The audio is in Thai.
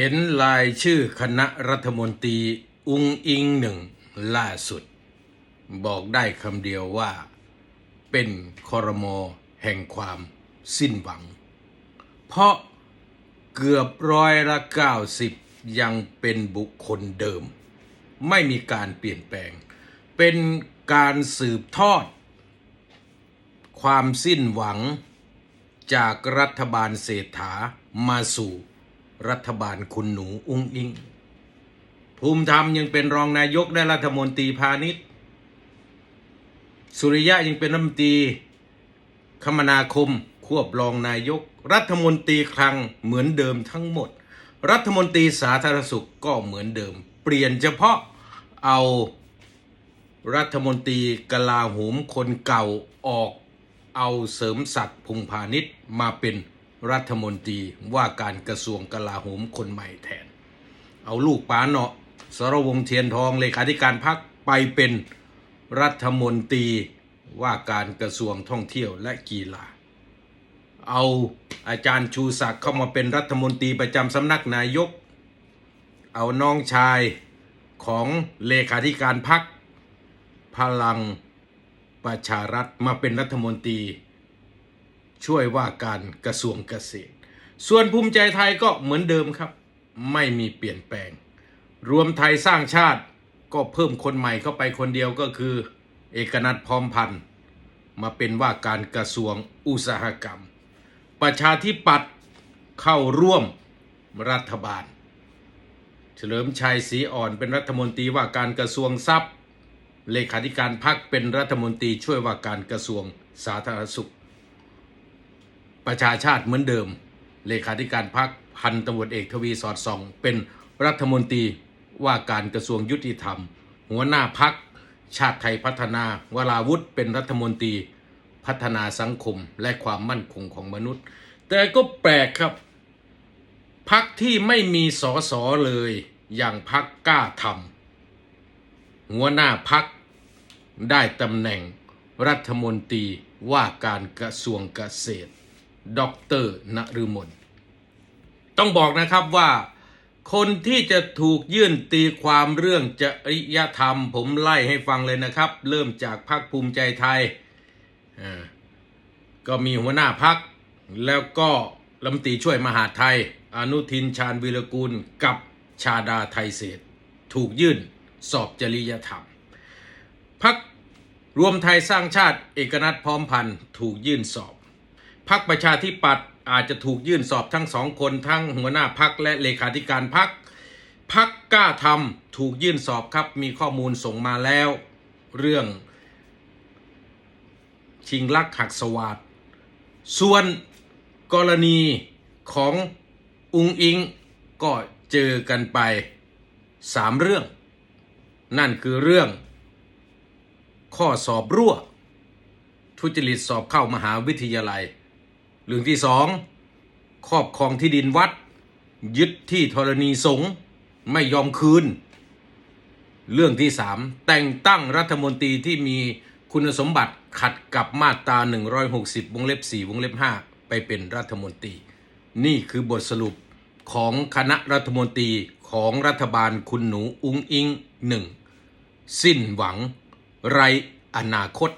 เห็นรายชื่อคณะรัฐมนตรีอุงอิงหนึ่งล่าสุด บอกได้คำเดียวว่า เป็นคอรมอแห่งความสิ้นหวัง เพราะเกือบร้อยละเก้าสิบยังเป็นบุคคลเดิม ไม่มีการเปลี่ยนแปลง เป็นการสืบทอด ความสิ้นหวังจากรัฐบาลเศรษฐามาสู่ รัฐบาลคุณหนูอุ้งอิง ภูมิธรรมยังเป็นรองนายกและรัฐมนตรีพาณิชย์ สุริยะยังเป็นรัฐมนตรีคมนาคม ควบรองนายก รัฐมนตรีคลังเหมือนเดิมทั้งหมด รัฐมนตรีสาธารณสุขก็เหมือนเดิม เปลี่ยนเฉพาะเอารัฐมนตรีกลาโหมคนเก่าออกเอาเสริมศักดิ์พงพาณิชย์มาเป็น รัฐมนตรีว่าการกระทรวงกลาโหมคนใหม่แทน เอาลูกป้าเนาะสรวงเทียนทองเลขาธิการพักไปเป็นรัฐมนตรีว่าการกระทรวงท่องเที่ยวและกีฬา เอาอาจารย์ชูศักดิ์เข้ามาเป็นรัฐมนตรีประจำสำนักนายก เอาน้องชายของเลขาธิการพักพลังประชารัฐมาเป็นรัฐมนตรี ช่วยว่าการกระทรวงเกษตร ส่วนภูมิใจไทยก็เหมือนเดิมครับ ไม่มีเปลี่ยนแปลง รวมไทยสร้างชาติก็เพิ่มคนใหม่เข้าไปคนเดียวก็คือ เอกนัทพร้อมพันธ์มาเป็นว่าการกระทรวงอุตสาหกรรม ประชาธิปัตย์เข้าร่วมรัฐบาล เฉลิมชัยศรีอ่อนเป็นรัฐมนตรีว่าการกระทรวงทรัพย์ เลขาธิการพักเป็นรัฐมนตรีช่วยว่าการกระทรวงสาธารณสุข ประชาชาติเหมือนเดิม เลขาธิการพักพันตำรวจเอกทวีสอดส่อง เป็นรัฐมนตรีว่าการกระทรวงยุติธรรม หัวหน้าพักชาติไทยพัฒนาวราวุธเป็นรัฐมนตรีพัฒนาสังคมและความมั่นคงของมนุษย์ แต่ก็แปลกครับพักที่ไม่มีสอสอเลยอย่างพักกล้าทำหัวหน้าพักได้ตำแหน่งรัฐมนตรีว่าการกระทรวงเกษตร ดรนฤมลต้องบอกนะครับว่าคนที่จะถูกยื่นตีความเรื่องจริยธรรม ผมไล่ให้ฟังเลยนะครับ เริ่มจากพรรคภูมิใจไทย ก็มีหัวหน้าพักแล้วก็รัฐมนตรีช่วยมหาไทย อนุทินชาญวีรกูลกับชาดาไทยเศษ ถูกยื่นสอบจริยธรรมพักรวมไทยสร้างชาติเอกนัทพร้อมพันธ์ถูกยื่นสอบ พักประชาธิปัตย์อาจจะถูกยื่นสอบทั้งสองคนทั้งหัวหน้าพักและเลขาธิการพักพักกล้าทำถูกยื่นสอบครับมีข้อมูลส่งมาแล้ว เรื่อง ชิงลักหักสวาดส่วนกรณีของอุงอิงก็เจอกันไปสามเรื่อง นั่นคือเรื่อง ข้อสอบรั่ว ทุจริตสอบเข้ามหาวิทยาลัย เรื่องที่สองครอบครองที่ดินวัด ยึดที่ธรณีสงฆ์ไม่ยอมคืน เรื่องที่สามแต่งตั้งรัฐมนตรีที่มีคุณสมบัติขัดกับมาตรา 160 วงเล็บ 4 วงเล็บ 5 ไปเป็นรัฐมนตรี นี่คือบทสรุปของคณะรัฐมนตรีของรัฐบาลคุณหนูอุ้งอิงหนึ่งสิ้นหวัง ไรอนาคต